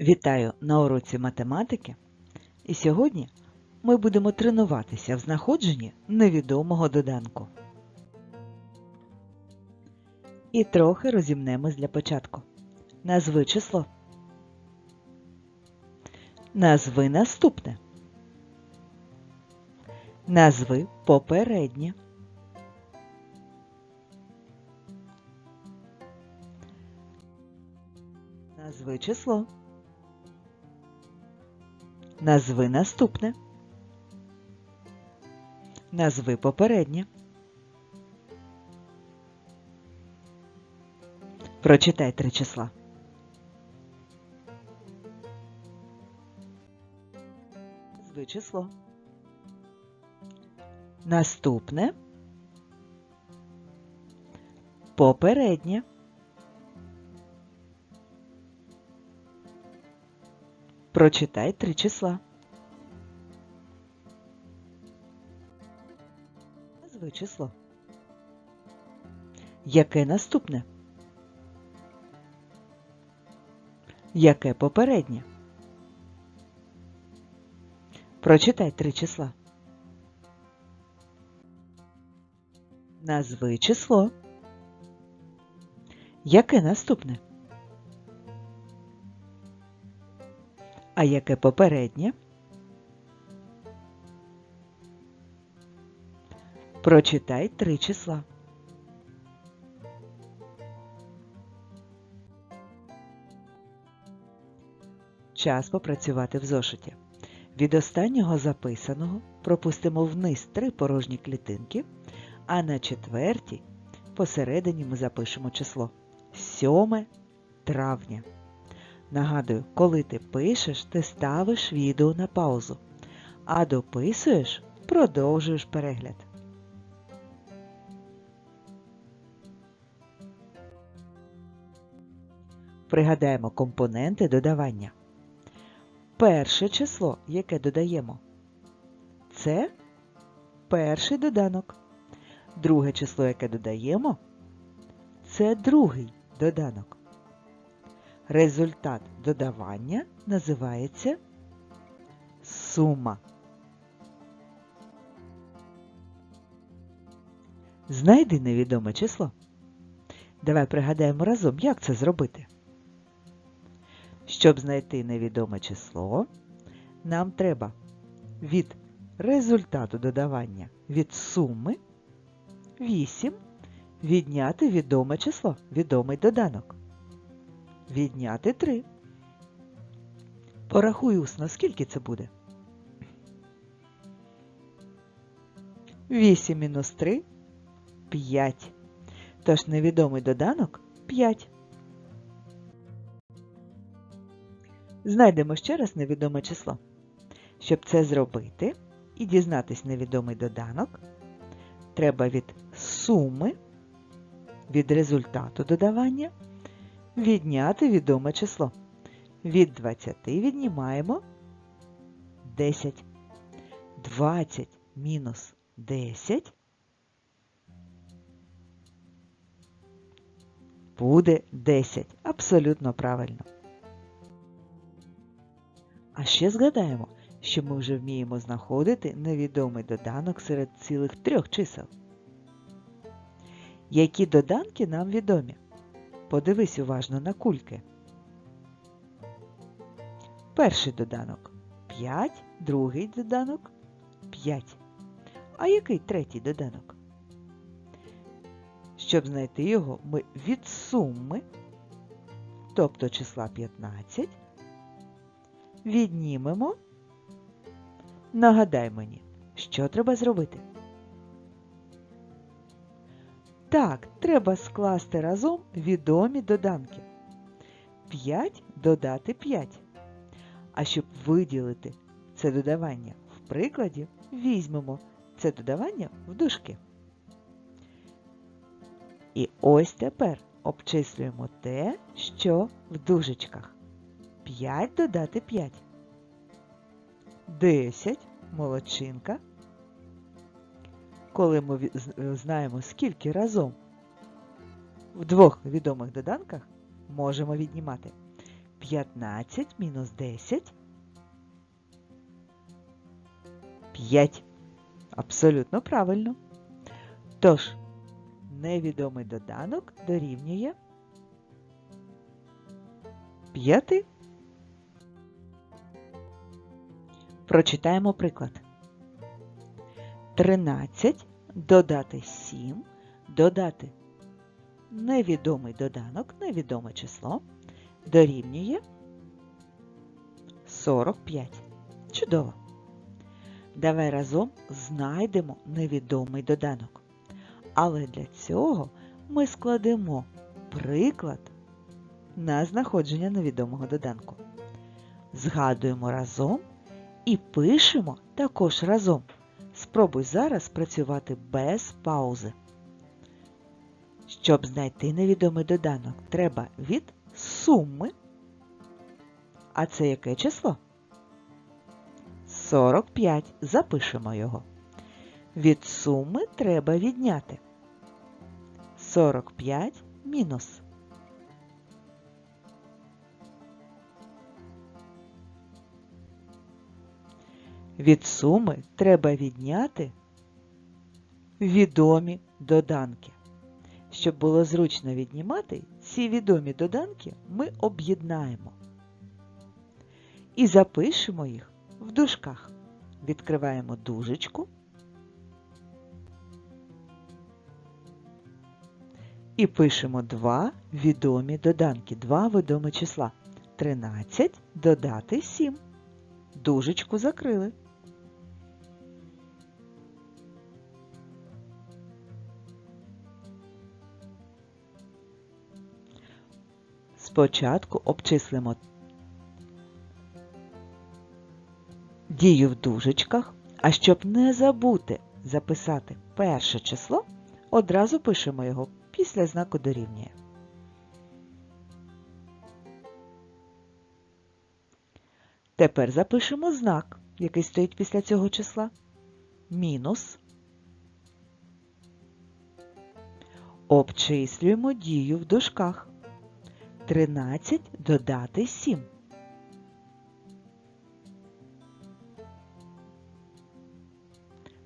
Вітаю на уроці математики. І сьогодні ми будемо тренуватися в знаходженні невідомого доданку. І трохи розімнемось для початку. Назви число. Назви наступне. Назви попереднє. Назви число. Назви наступне. Назви попереднє. Прочитай три числа. Назви число. Наступне. Попереднє. Прочитай три числа. Назви число. Яке наступне? Яке попереднє? Прочитай три числа. Назви число. Яке наступне? А яке попереднє? Прочитай три числа. Час попрацювати в зошиті. Від останнього записаного пропустимо вниз три порожні клітинки, а на четвертій посередині ми запишемо число 7 травня. Нагадую, коли ти пишеш, ти ставиш відео на паузу, а дописуєш, продовжуєш перегляд. Пригадаємо компоненти додавання. Перше число, яке додаємо, це перший доданок. Друге число, яке додаємо, це другий доданок. Результат додавання називається сума. Знайди невідоме число. Давай пригадаємо разом, як це зробити. Щоб знайти невідоме число, нам треба від результату додавання від суми 8 відняти відоме число, відомий доданок. Відняти 3. Порахуй усно, скільки це буде? 8 мінус 3 – 5. Тож невідомий доданок 5. Знайдемо ще раз невідоме число. Щоб це зробити і дізнатись невідомий доданок, треба від суми, від результату додавання відняти відоме число. Від 20 віднімаємо 10. 20 мінус 10 буде 10. Абсолютно правильно. А ще згадаємо, що ми вже вміємо знаходити невідомий доданок серед цілих трьох чисел. Які доданки нам відомі? Подивись уважно на кульки. Перший доданок 5, другий доданок 5. А який третій доданок? Щоб знайти його, ми від суми, тобто числа 15, віднімемо. Нагадай мені, що треба зробити? Так, треба скласти разом відомі доданки. 5 додати 5. А щоб виділити це додавання в прикладі, візьмемо це додавання в дужки. І ось тепер обчислюємо те, що в дужечках. 5 додати 5. 10 молодчинка. Коли ми знаємо, скільки разом в двох відомих доданках можемо віднімати 15 мінус 10. 5. Абсолютно правильно. Тож, невідомий доданок дорівнює 5. Прочитаємо приклад. 13 додати 7, додати невідомий доданок, невідоме число дорівнює 45. Чудово! Давай разом знайдемо невідомий доданок. Але для цього ми складемо приклад на знаходження невідомого доданку. Згадуємо разом і пишемо також разом. Спробуй зараз працювати без паузи. Щоб знайти невідомий доданок, треба від суми. А це яке число? 45. Запишемо його. Від суми треба відняти. 45 мінус. Від суми треба відняти відомі доданки. Щоб було зручно віднімати, ці відомі доданки ми об'єднаємо. І запишемо їх в дужках. Відкриваємо дужечку. І пишемо два відомі доданки, два відомі числа. 13 додати 7. Дужечку закрили. Спочатку обчислимо дію в дужечках, а щоб не забути записати перше число, одразу пишемо його після знаку дорівнює. Тепер запишемо знак, який стоїть після цього числа. Мінус. Обчислюємо дію в дужках. 13 додати 7.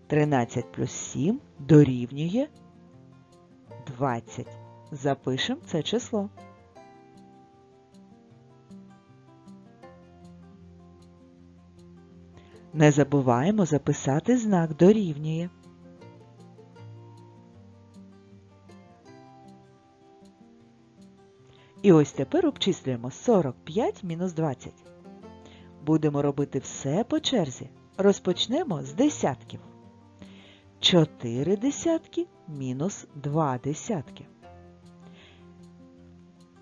Тринадцять плюс сім дорівнює 20. Запишемо це число. Не забуваємо записати знак дорівнює. І ось тепер обчислюємо 45 мінус 20. Будемо робити все по черзі. Розпочнемо з десятків. 4 десятки мінус 2 десятки.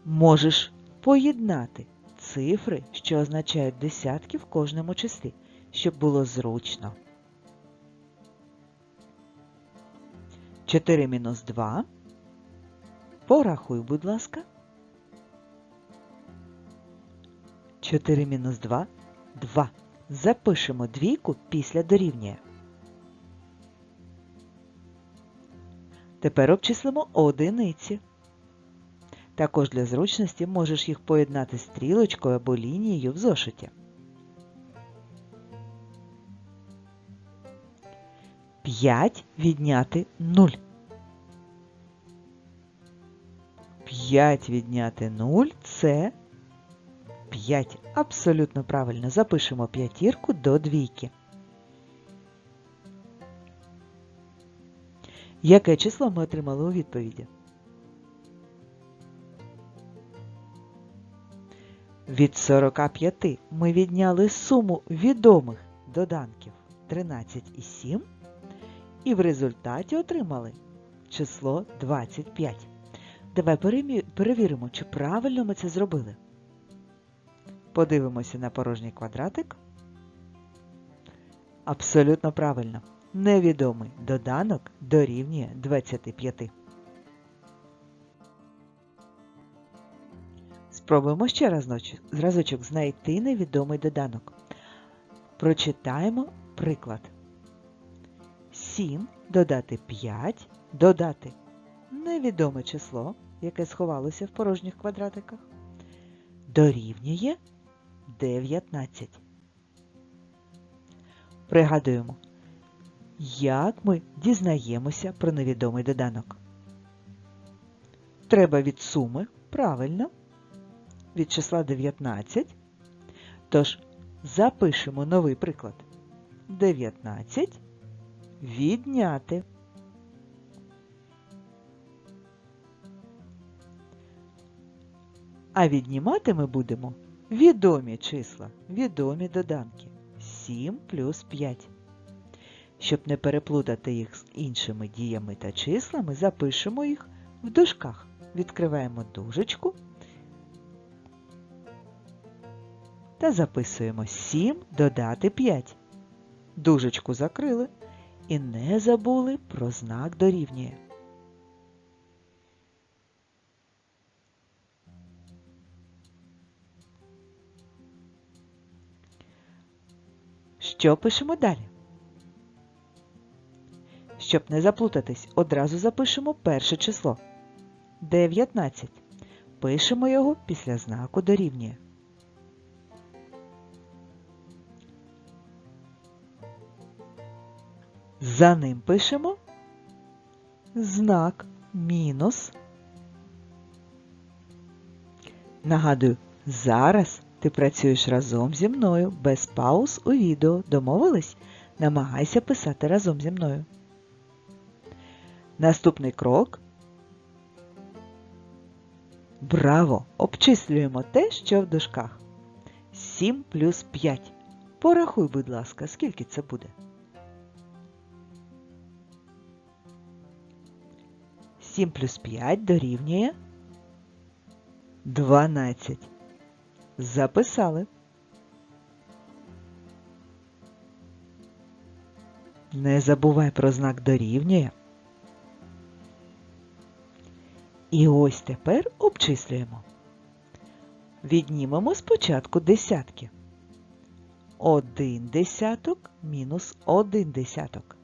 Можеш поєднати цифри, що означають десятки в кожному числі, щоб було зручно. 4 мінус 2. Порахуй, будь ласка. 4 мінус 2 – 2. Запишемо двійку після дорівнює. Тепер обчислимо одиниці. Також для зручності можеш їх поєднати стрілочкою або лінією в зошиті. 5 відняти 0. 5 відняти 0 – це 5. Абсолютно правильно. Запишемо п'ятірку до двійки. Яке число ми отримали у відповіді? Від 45 ми відняли суму відомих доданків 13 і 7 і в результаті отримали число 25. Давай перевіримо, чи правильно ми це зробили. Подивимося на порожній квадратик. Абсолютно правильно. Невідомий доданок дорівнює 25. Спробуємо ще раз разочок знайти невідомий доданок. Прочитаємо приклад. 7 додати 5, додати невідоме число, яке сховалося в порожніх квадратиках, дорівнює 19. Пригадуємо, як ми дізнаємося про невідомий доданок. Треба від суми, правильно, від числа 19. Тож запишемо новий приклад. 19 відняти. А віднімати ми будемо відомі числа, відомі доданки. 7 плюс 5. Щоб не переплутати їх з іншими діями та числами, запишемо їх в дужках. Відкриваємо дужечку та записуємо 7 додати 5. Дужечку закрили і не забули про знак дорівнює. Що пишемо далі? Щоб не заплутатись, одразу запишемо перше число 19. Пишемо його після знаку дорівнює. За ним пишемо знак мінус. Нагадую, зараз ти працюєш разом зі мною без пауз у відео. Домовились? Намагайся писати разом зі мною. Наступний крок. Браво! Обчислюємо те, що в дужках. 7 плюс 5. Порахуй, будь ласка, скільки це буде. 7 плюс 5 дорівнює 12. Записали. Не забувай про знак дорівнює. І ось тепер обчислюємо. Віднімемо спочатку десятки. Один десяток мінус один десяток.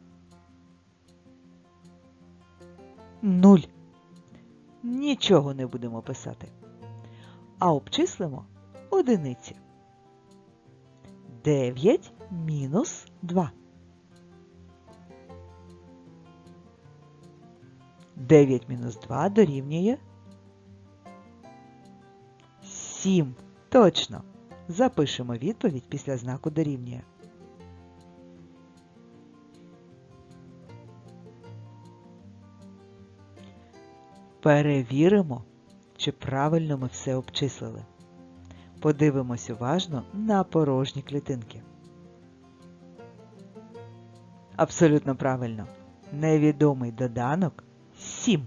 Нуль. Нічого не будемо писати. А обчислимо одиниці. 9 мінус 2. 9 мінус 2 дорівнює 7. Точно. Запишемо відповідь після знаку дорівнює. Перевіримо, чи правильно ми все обчислили. Подивимось уважно на порожні клітинки. Абсолютно правильно. Невідомий доданок 7.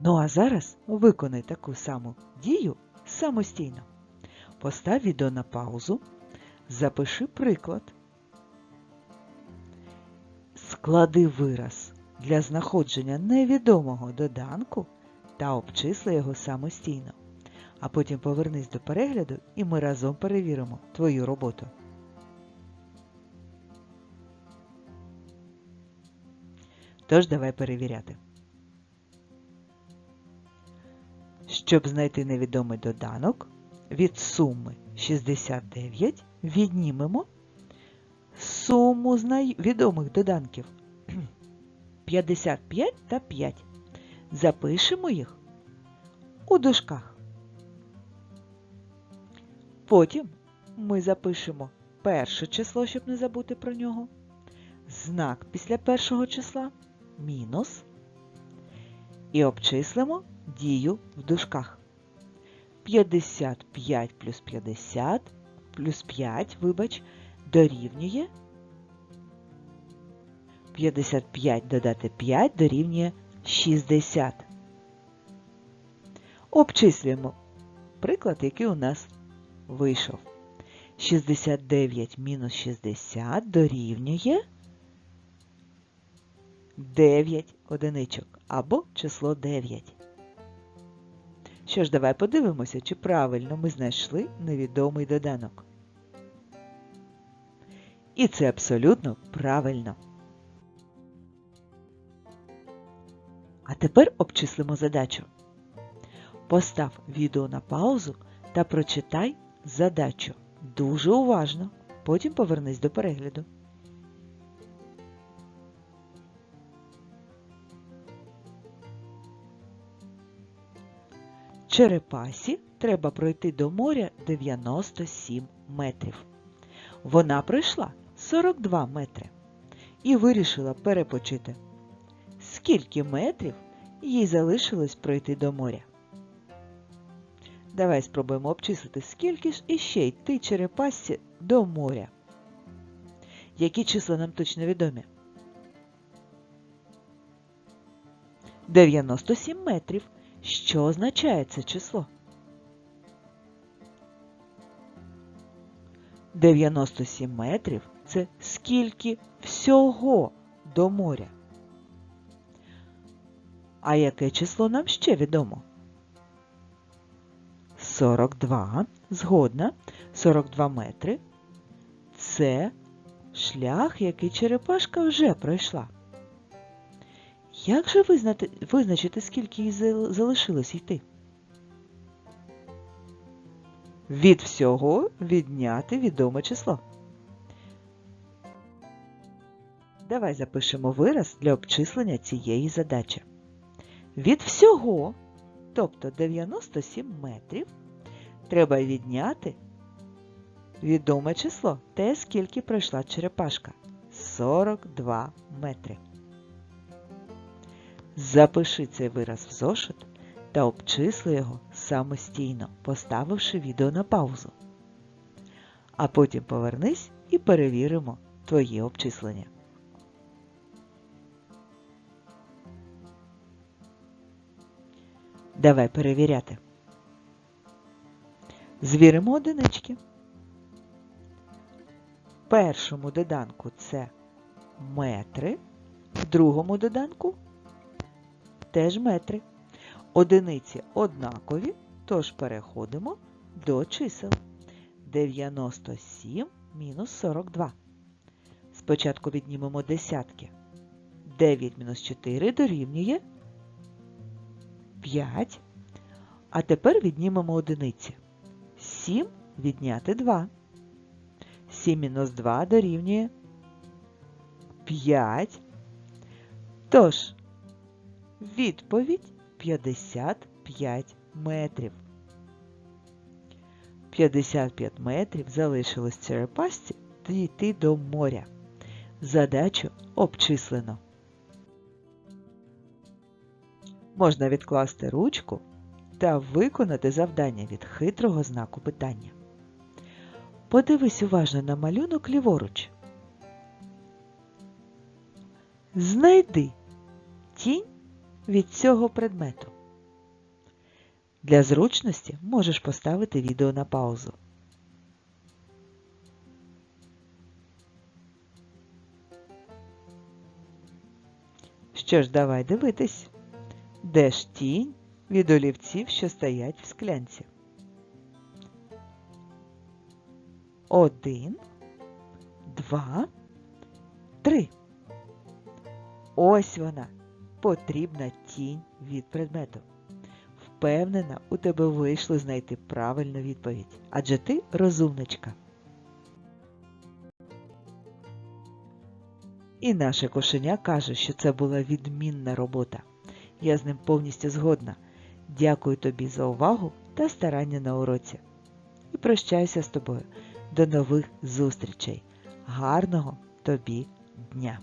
Ну а зараз виконай таку саму дію самостійно. Постав відео на паузу, запиши приклад, склади вираз для знаходження невідомого доданку та обчисли його самостійно. А потім повернись до перегляду і ми разом перевіримо твою роботу. Тож давай перевіряти. Щоб знайти невідомий доданок, від суми 69 віднімемо суму відомих доданків 55 та 5. Запишемо їх у дужках. Потім ми запишемо перше число, щоб не забути про нього. Знак після першого числа мінус. І обчислимо дію в дужках. 55 плюс 50 плюс 5, вибач, дорівнює 55 додати 5 дорівнює 60. Обчислюємо приклад, який у нас вийшов. 69 мінус 60 дорівнює 9 одиничок або число 9. Що ж, давай подивимося, чи правильно ми знайшли невідомий доданок. І це абсолютно правильно. А тепер обчислимо задачу. Постав відео на паузу та прочитай задачу. Дуже уважно. Потім повернись до перегляду. Черепасі треба пройти до моря 97 метрів. Вона пройшла 42 метри і вирішила перепочити. Скільки метрів їй залишилось пройти до моря? Давай спробуємо обчислити, скільки ж іще йти черепасці до моря. Які числа нам точно відомі? 97 метрів. Що означає це число? 97 метрів це скільки всього до моря. А яке число нам ще відомо? 42. Згодна. 42 метри. Це шлях, який черепашка вже пройшла. Як же визнати, визначити, скільки їй зал- залишилось йти? Від всього відняти відоме число. Давай запишемо вираз для обчислення цієї задачі. Від всього, тобто 97 метрів, треба відняти відоме число, те, скільки пройшла черепашка 42 метри. Запиши цей вираз в зошит та обчисли його самостійно, поставивши відео на паузу. А потім повернись і перевіримо твоє обчислення. Давай перевіряти. Звіримо одинички. В першому доданку це метри, в другому доданку теж метри. Одиниці однакові, тож переходимо до чисел. 97 мінус 42. Спочатку віднімемо десятки. 9 мінус 4 дорівнює 5. А тепер віднімемо одиниці. 7 відняти 2. 7 мінус 2 дорівнює 5. Тож, відповідь 55 метрів. 55 метрів залишилось черепасці дійти до моря. Задачу обчислено. Можна відкласти ручку та виконати завдання від хитрого знаку питання. Подивись уважно на малюнок ліворуч. Знайди тінь від цього предмету. Для зручності можеш поставити відео на паузу. Що ж, давай дивитись, де ж тінь від олівців, що стоять в склянці. Один, два, три. Ось вона, потрібна тінь від предмету. Впевнена, у тебе вийшло знайти правильну відповідь, адже ти розумничка. І наше кошеня каже, що це була відмінна робота. Я з ним повністю згодна. Дякую тобі за увагу та старання на уроці. І прощаюся з тобою. До нових зустрічей. Гарного тобі дня!